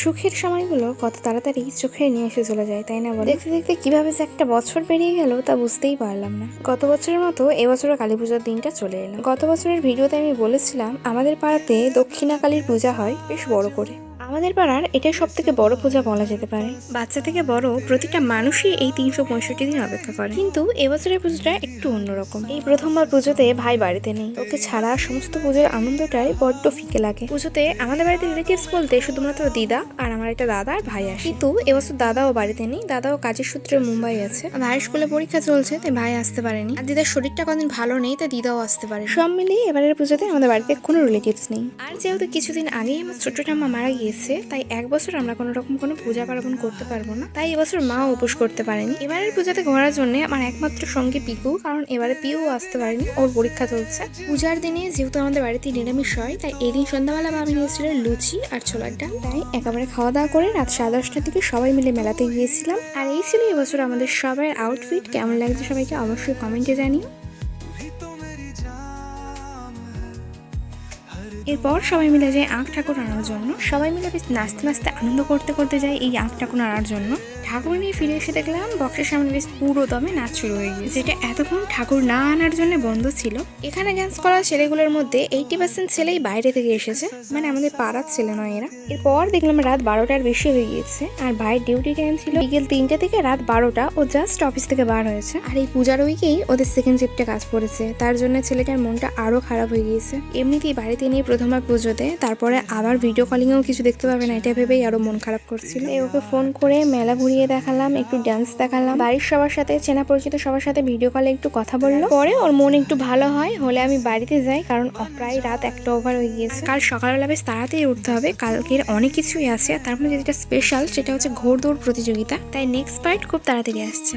সুখের সময়গুলো কত তাড়াতাড়ি চোখে নিয়ে এসে চলে যায়, তাই না বলে? দেখতে দেখতে কীভাবে যে একটা বছর পেরিয়ে গেল তা বুঝতেই পারলাম না। গত বছরের মতো এবছরও কালী পূজার দিনটা চলে এলো। গত বছরের ভিডিওতে আমি বলেছিলাম, আমাদের পাড়াতে দক্ষিণা কালীর পূজা হয় বেশ বড় করে। আমাদের পাড়ার এটাই সব থেকে বড় পূজা বলা যেতে পারে। বাচ্চা থেকে বড় প্রতিটা মানুষই এই তিনশো পঁয়ষট্টি দিন অপেক্ষা করে। কিন্তু এবছরের পুজোটা একটু অন্যরকম। এই প্রথমবার পুজোতে ভাই বাড়িতে নেই। ওকে ছাড়া সমস্ত পুজোর আনন্দটাই বড্ড ফিকে লাগে। পুজোতে আমাদের বাড়িতে রিলেটিভস বলতে শুধুমাত্র দিদা আর আমার একটা দাদা আর ভাই আসে। কিন্তু এবছর দাদাও বাড়িতে নেই। দাদাও কাজের সূত্রে মুম্বাই আছে। ভাইয়ের স্কুলে পরীক্ষা চলছে তাই ভাই আসতে পারেনি। আর দিদার শরীরটা কদিন ভালো নেই তাই দিদাও আসতে পারে সব মিলিয়ে এবারের পুজোতে আমাদের বাড়িতে কোনো রিলেটিভস নেই। আর যেহেতু কিছুদিন আগেই আমার ছোট ঠাম্মা মারা গিয়েছে তাই এক বছর আমরা কোনো রকম কোনো পূজা পার্বণ করতে পারব না। তাই এবছর মা উপোস করতে পারেনি। এবারের পূজাতে ঘোরার জন্য আমার একমাত্র সঙ্গে পিকু, কারণ এবারে পিউ আসতে পারেনি, ওর পরীক্ষা চলছে। পূজার দিনে যেহেতু আমাদের বাড়িতে নিরামিষ হয়, তাই এদিন সন্ধ্যাবেলা মা নিয়েছিল লুচি আর ছোলার ডাল তাই একেবারে খাওয়া দাওয়া করে রাত সাড়ে দশটার দিকে সবাই মিলে মেলাতে গিয়েছিলাম। আর এই ছিল এবছর আমাদের সবার আউটফিট কেমন লাগছে সবাইকে অবশ্যই কমেন্টে জানিও। এরপর সবাই মিলে যায় আঁক ঠাকুর আনার জন্য, সবাই মিলে বেশ নাচতে নাচতে আনন্দ করতে করতে যায় এই আঁক ঠাকুর আনার জন্য। ঠাকুর নিয়ে ফিরে এসে দেখলাম বক্সের সামনে বেশ পুরো দমে নাচ শুরু হয়ে গিয়েছে। যেটা এতক্ষণ ঠাকুর না আনার জন্য বন্ধ ছিল। এখানে ডান্স করা ছেলেগুলোর মধ্যে এইটি পার্সেন্ট ছেলেই বাইরে থেকে এসেছে। মানে আমাদের পাড়ার ছেলে নয় এরা। এরপর দেখলাম রাত বারোটার বেশি হয়ে গিয়েছে। আর ভাইয়ের ডিউটি টাইম ছিল বিকেল তিনটে থেকে রাত বারোটা। ও জাস্ট অফিস থেকে বার হয়েছে। আর এই পূজার উইকেই ওদের সেকেন্ড শিফটে কাজ পড়েছে। তার জন্য ছেলেটার মনটা আরও খারাপ হয়ে গিয়েছে। এমনিতেই বাড়িতে নিয়ে প্রথমবার পুজোতে তারপরে আবার ভিডিও কলিংয়েও কিছু দেখতে পাবে না এটা ভেবেই আরও মন খারাপ করছিল। ওকে ফোন করে মেলা ঘুরিয়ে দেখালাম একটু ডান্স দেখালাম। বাড়ির সবার সাথে চেনা পরিচিত সবার সাথে ভিডিও কলে একটু কথা বলল। পরে ওর মন একটু ভালো হয় হলে আমি বাড়িতে যাই কারণ প্রায় রাত একটা ওভার হয়ে গিয়েছে। কাল সকালবেলা বেশ তাড়াতাড়ি উঠতে হবে কালকের অনেক কিছুই আছে আর তার মধ্যে যেটা স্পেশাল সেটা হচ্ছে ঘোড়দৌড় প্রতিযোগিতা। তাই নেক্সট পার্ট খুব তাড়াতাড়ি আসছে।